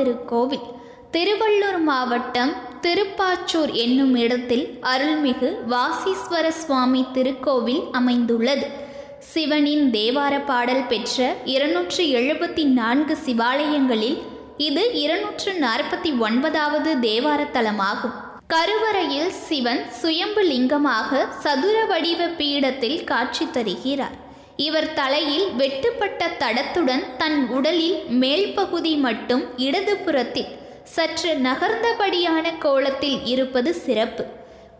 திருக்கோவில். திருவள்ளூர் மாவட்டம் திருப்பாச்சூர் என்னும் இடத்தில் அருள்மிகு வாசீஸ்வர சுவாமி திருக்கோவில் அமைந்துள்ளது. சிவனின் தேவார பாடல் பெற்ற இருநூற்று எழுபத்தி நான்கு சிவாலயங்களில் இது இருநூற்று நாற்பத்தி ஒன்பதாவது தேவார தலமாகும் கருவறையில் சிவன் சுயம்பு லிங்கமாக சதுர வடிவ பீடத்தில் காட்சி தருகிறார். இவர் தலையில் வெட்டுப்பட்ட தடத்துடன் தன் உடலில் மேல் பகுதி மட்டும் இடதுபுறத்தில் சற்று நகர்ந்தபடியான கோலத்தில் இருப்பது சிறப்பு.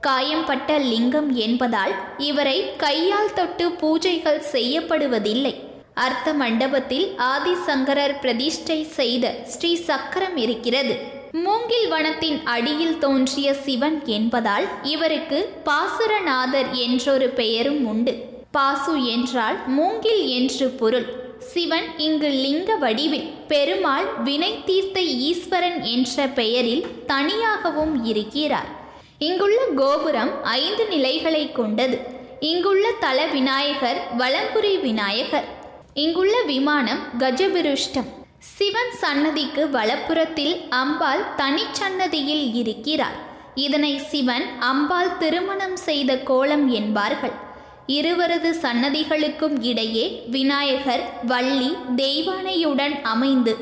காயம்பட்ட லிங்கம் என்பதால் இவரை கையால் தொட்டு பூஜைகள் செய்யப்படுவதில்லை. அர்த்த மண்டபத்தில் ஆதிசங்கரர் பிரதிஷ்டை செய்த ஸ்ரீ சக்கரம் இருக்கிறது. மூங்கில் வனத்தின் அடியில் தோன்றிய சிவன் என்பதால் இவருக்கு பாசுரநாதர் என்றொரு பெயரும் உண்டு. பாசு என்றால் மூங்கில் என்று பொருள். சிவன் இங்கு லிங்க வடிவில் பெருமாள் வினை தீர்த்த ஈஸ்வரன் என்ற பெயரில் தனியாகவும் இருக்கிறார். இங்குள்ள கோபுரம் ஐந்து நிலைகளை கொண்டது. இங்குள்ள தல விநாயகர் வலம்புரி விநாயகர். இங்குள்ள விமானம் கஜபிருஷ்டம். சிவன் சன்னதிக்கு வலப்புறத்தில் அம்பாள் தனிச்சன்னதியில் இருக்கிறார் இதனை சிவன் அம்பாள் திருமணம் செய்த கோலம் என்பார்கள். இருவரது சன்னதிகளுக்கும் இடையே விநாயகர் வள்ளி தெய்வானையுடன் அமைந்து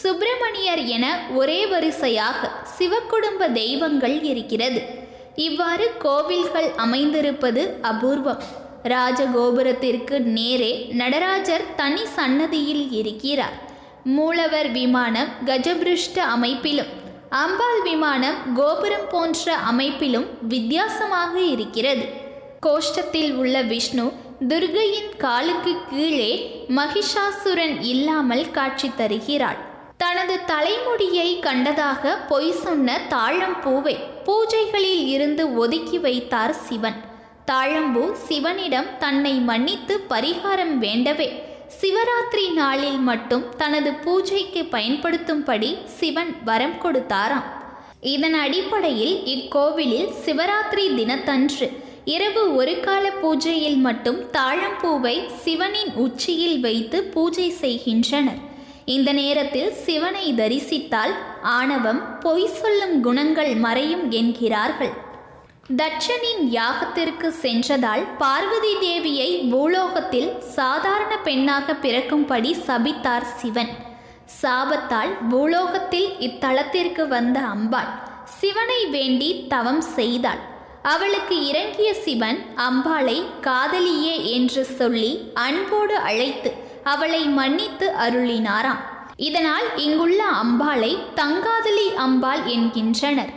சுப்பிரமணியர் என ஒரே வரிசையாக சிவக்குடும்ப தெய்வங்கள் இருக்கிறது. இவ்வாறு கோவில்கள் அமைந்திருப்பது அபூர்வம். ராஜகோபுரத்திற்கு நேரே நடராஜர் தனி சன்னதியில் இருக்கிறார். மூலவர் விமானம் கஜபிருஷ்ட அமைப்பிலும் அம்பாள் விமானம் கோபுரம் போன்ற அமைப்பிலும் வித்தியாசமாக இருக்கிறது. கோஷ்டத்தில் உள்ள விஷ்ணு துர்கையின் காலுக்கு கீழே மகிஷாசுரன் இல்லாமல் காட்சி தருகிறாள். தனது தலைமுடியை கண்டதாக பொய் சொன்ன தாழம்பூவை பூஜைகளில் இருந்து ஒதுக்கி வைத்தார் சிவன். தாழம்பூ சிவனிடம் தன்னை மன்னித்து பரிகாரம் வேண்டவே சிவராத்திரி நாளில் மட்டும் தனது பூஜைக்கு பயன்படுத்தும்படி சிவன் வரம் கொடுத்தாராம். இதன் அடிப்படையில் இக்கோவிலில் சிவராத்திரி தினத்தன்று இரவு ஒரு கால பூஜையில் மட்டும் தாழம்பூவை சிவனின் உச்சியில் வைத்து பூஜை செய்கின்றனர். இந்த நேரத்தில் சிவனை தரிசித்தால் ஆணவம் பொய் சொல்லும் குணங்கள் மறையும் என்கிறார்கள். தட்சனின் யாகத்திற்கு சென்றதால் பார்வதி தேவியை பூலோகத்தில் சாதாரண பெண்ணாக பிறக்கும்படி சபித்தார் சிவன். சாபத்தால் பூலோகத்தில் இத்தலத்திற்கு வந்த அம்பாள் சிவனை வேண்டி தவம் செய்தாள். அவளுக்கு இறங்கிய சிவன் அம்பாளை காதலியே என்று சொல்லி அன்போடு அழைத்து அவளை மன்னித்து அருளினாராம். இதனால் இங்குள்ள அம்பாளை தங்காதலி அம்பாள் என்கின்றனர்.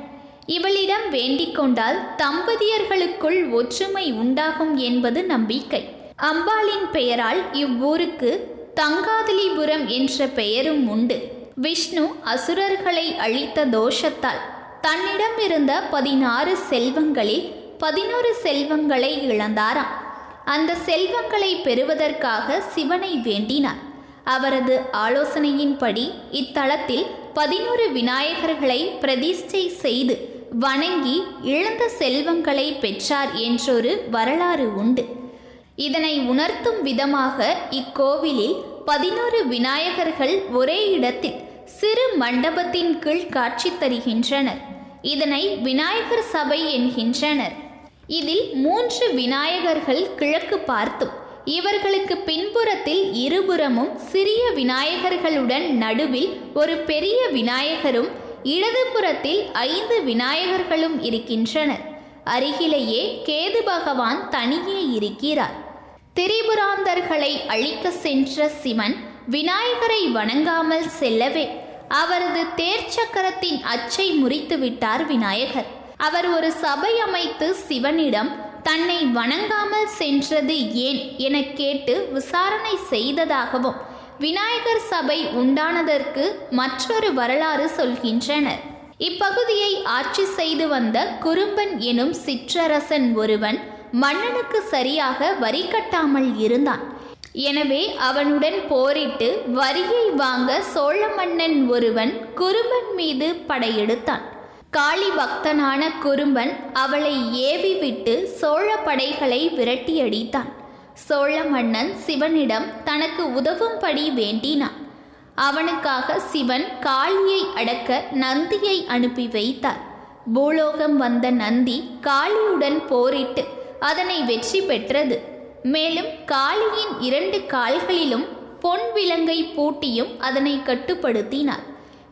இவளிடம் வேண்டிக் கொண்டால் தம்பதியர்களுக்குள் ஒற்றுமை உண்டாகும் என்பது நம்பிக்கை. அம்பாளின் பெயரால் இவ்வூருக்கு தங்காதலிபுரம் என்ற பெயரும் உண்டு. விஷ்ணு அசுரர்களை அழித்த தோஷத்தால் தன்னிடம் இருந்த பதினாறு செல்வங்களில் பதினோரு செல்வங்களை இழந்தாராம். அந்த செல்வங்களை பெறுவதற்காக சிவனை வேண்டினார். அவரது ஆலோசனையின்படி இத்தலத்தில் பதினோரு விநாயகர்களை பிரதிஷ்டை செய்து வணங்கி இழந்த செல்வங்களை பெற்றார் என்றொரு வரலாறு உண்டு. இதனை உணர்த்தும் விதமாக இக்கோவிலில் பதினோரு விநாயகர்கள் ஒரே இடத்தில் சிறு மண்டபத்தின் கீழ் காட்சி தருகின்றனர். இதனை விநாயகர் சபை என்கின்றனர். இதில் மூன்று விநாயகர்கள் கிழக்கு பார்த்தும் இவர்களுக்கு பின்புறத்தில் இருபுறமும் சிறிய விநாயகர்களுடன் நடுவில் ஒரு பெரிய விநாயகரும் இடதுபுறத்தில் ஐந்து விநாயகர்களும் இருக்கின்றனர். அருகிலேயே கேது பகவான் தனியே இருக்கிறார். திரிபுராந்தர்களை அழிக்க சென்ற சிவன் விநாயகரை வணங்காமல் செல்லவே அவரது தேர்ச்சக்கரத்தின் அச்சை முறித்து விட்டார் விநாயகர். அவர் ஒரு சபை அமைத்து சிவனிடம் தன்னை வணங்காமல் சென்றது ஏன்? என கேட்டு விசாரணை செய்ததாகவும் விநாயகர் சபை உண்டானதற்கு மற்றொரு வரலாறு சொல்கின்றனர். இப்பகுதியை ஆட்சி செய்து வந்த குறும்பன் எனும் சிற்றரசன் ஒருவன் மன்னனுக்கு சரியாக வரி கட்டாமல் இருந்தான். எனவே அவனுடன் போரிட்டு வரியை வாங்க சோழ மன்னன் ஒருவன் குறும்பன் மீது படையெடுத்தான். காளி பக்தனான குறும்பன் அவளை ஏவி விட்டு சோழ படைகளை விரட்டியடித்தான் சோழ மன்னன் சிவனிடம் தனக்கு உதவும்படி வேண்டினான். அவனுக்காக சிவன் காளியை அடக்க நந்தியை அனுப்பி வைத்தார். பூலோகம் வந்த நந்தி காளியுடன் போரிட்டு அதனை வெற்றி பெற்றது. மேலும் காளியின் இரண்டு கால்களிலும் பொன் விலங்கை பூட்டியும் அதனை கட்டுப்படுத்தினார்.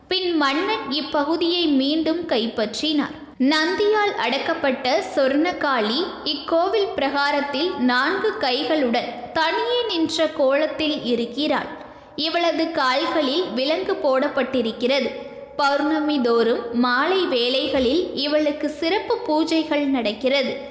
பின் மன்னன் இப்பகுதியை மீண்டும் கைப்பற்றினார். நந்தியால் அடக்கப்பட்ட சொர்ணகாளி இக்கோவில் பிரகாரத்தில் நான்கு கைகளுடன் தனியே நின்ற கோலத்தில் இருக்கிறாள். இவளது கால்களில் விலங்கு போடப்பட்டிருக்கிறது. பௌர்ணமி தோறும் மாலை வேளைகளில் இவளுக்கு சிறப்பு பூஜைகள் நடக்கிறது.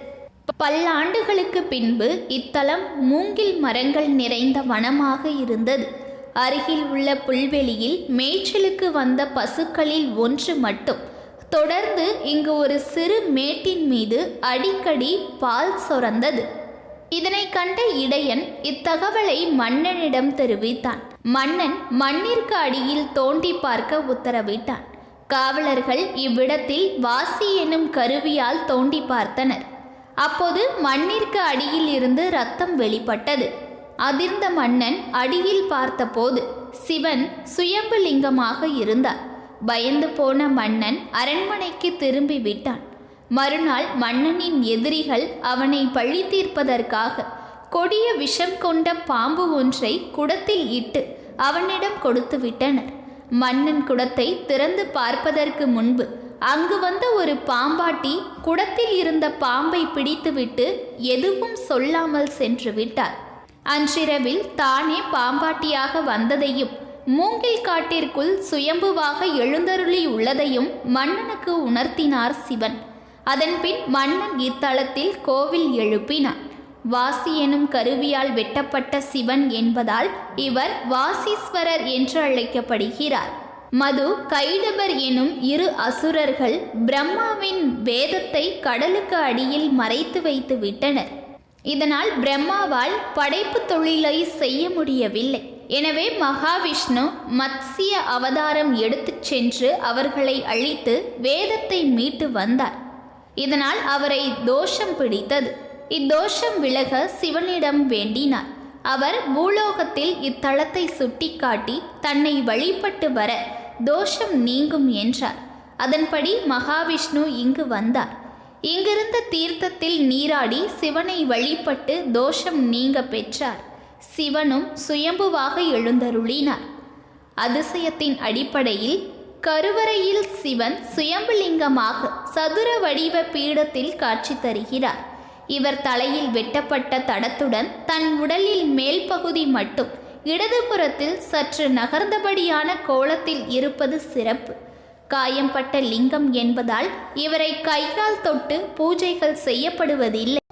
பல்லாண்டுகளுக்கு பின்பு இத்தலம் மூங்கில் மரங்கள் நிறைந்த வனமாக இருந்தது. அருகில் உள்ள புல்வெளியில் மேய்ச்சலுக்கு வந்த பசுக்களில் ஒன்று மட்டும். தொடர்ந்து இங்கு ஒரு சிறு மேட்டின் மீது அடிக்கடி பால் சொரந்தது. இதனை கண்ட இடையன் இத்தகவலை மன்னனிடம் தெரிவித்தான். மன்னன் மண்ணிற்கு அடியில் தோண்டி பார்க்க உத்தரவிட்டான். காவலர்கள் இவ்விடத்தில் வாசி எனும் கருவியால் தோண்டி பார்த்தனர். அப்போது மண்ணிற்கு அடியில் இருந்து ரத்தம் வெளிப்பட்டது. அதிர்ந்த மன்னன் அடியில் பார்த்தபோது சிவன் சுயம்பு லிங்கமாக இருந்தார். பயந்து போன மன்னன் அரண்மனைக்கு திரும்பி விட்டான். மறுநாள் மன்னனின் எதிரிகள் அவனை பழி தீர்ப்பதற்காக கொடிய விஷம் கொண்ட பாம்பு ஒன்றை குடத்தில் இட்டு அவனிடம் கொடுத்து விட்டனர் மன்னன் குடத்தை திறந்து பார்ப்பதற்கு முன்பு அங்கு வந்த ஒரு பாம்பாட்டி குடத்தில் இருந்த பாம்பை பிடித்துவிட்டு எதுவும் சொல்லாமல் சென்று விட்டார். அன்றிரவில் தானே பாம்பாட்டியாக வந்ததையும் மூங்கில் காட்டிற்குள் சுயம்புவாக எழுந்தருளி உள்ளதையும் மன்னனுக்கு உணர்த்தினார் சிவன். அதன்பின் மன்னன் இத்தலத்தில் கோவில் எழுப்பினான். வாசி எனும் கருவியால் வெட்டப்பட்ட சிவன் என்பதால் இவர் வாசீஸ்வரர் என்று அழைக்கப்படுகிறார். மது கைடபர் எனும் இரு அசுரர்கள் பிரம்மாவின் வேதத்தை கடலுக்கு அடியில் மறைத்து வைத்து விட்டனர். இதனால் பிரம்மாவால் படைப்பு தொழிலை செய்ய முடியவில்லை. எனவே மகாவிஷ்ணு மத்சிய அவதாரம் எடுத்துச் சென்று அவர்களை அழித்து வேதத்தை மீட்டு வந்தார். இதனால் அவரை தோஷம் பிடித்தது. இத்தோஷம் விலக சிவனிடம் வேண்டினார். அவர் பூலோகத்தில் இத்தலத்தை சுட்டிக்காட்டி தன்னை வழிபட்டு வர தோஷம் நீங்கும் என்றார். அதன்படி மகாவிஷ்ணு இங்கு வந்தார். இங்கிருந்த தீர்த்தத்தில் நீராடி சிவனை வழிபட்டு தோஷம் நீங்க பெற்றார். சிவனும் சுயம்புவாக எழுந்தருளினார். அதிசயத்தின் அடிப்படையில் கருவறையில் சிவன் சுயம்புலிங்கமாக சதுர வடிவ பீடத்தில் காட்சி தருகிறார். இவர் தலையில் வெட்டப்பட்ட தடத்துடன் தன் உடலில் மேல் பகுதி மட்டும் இடதுபுறத்தில் சற்று நகர்ந்தபடியான கோலத்தில் இருப்பது சிறப்பு. காயம்பட்ட லிங்கம் என்பதால் இவரை கையால் தொட்டு பூஜைகள் செய்யப்படுவதில்லை.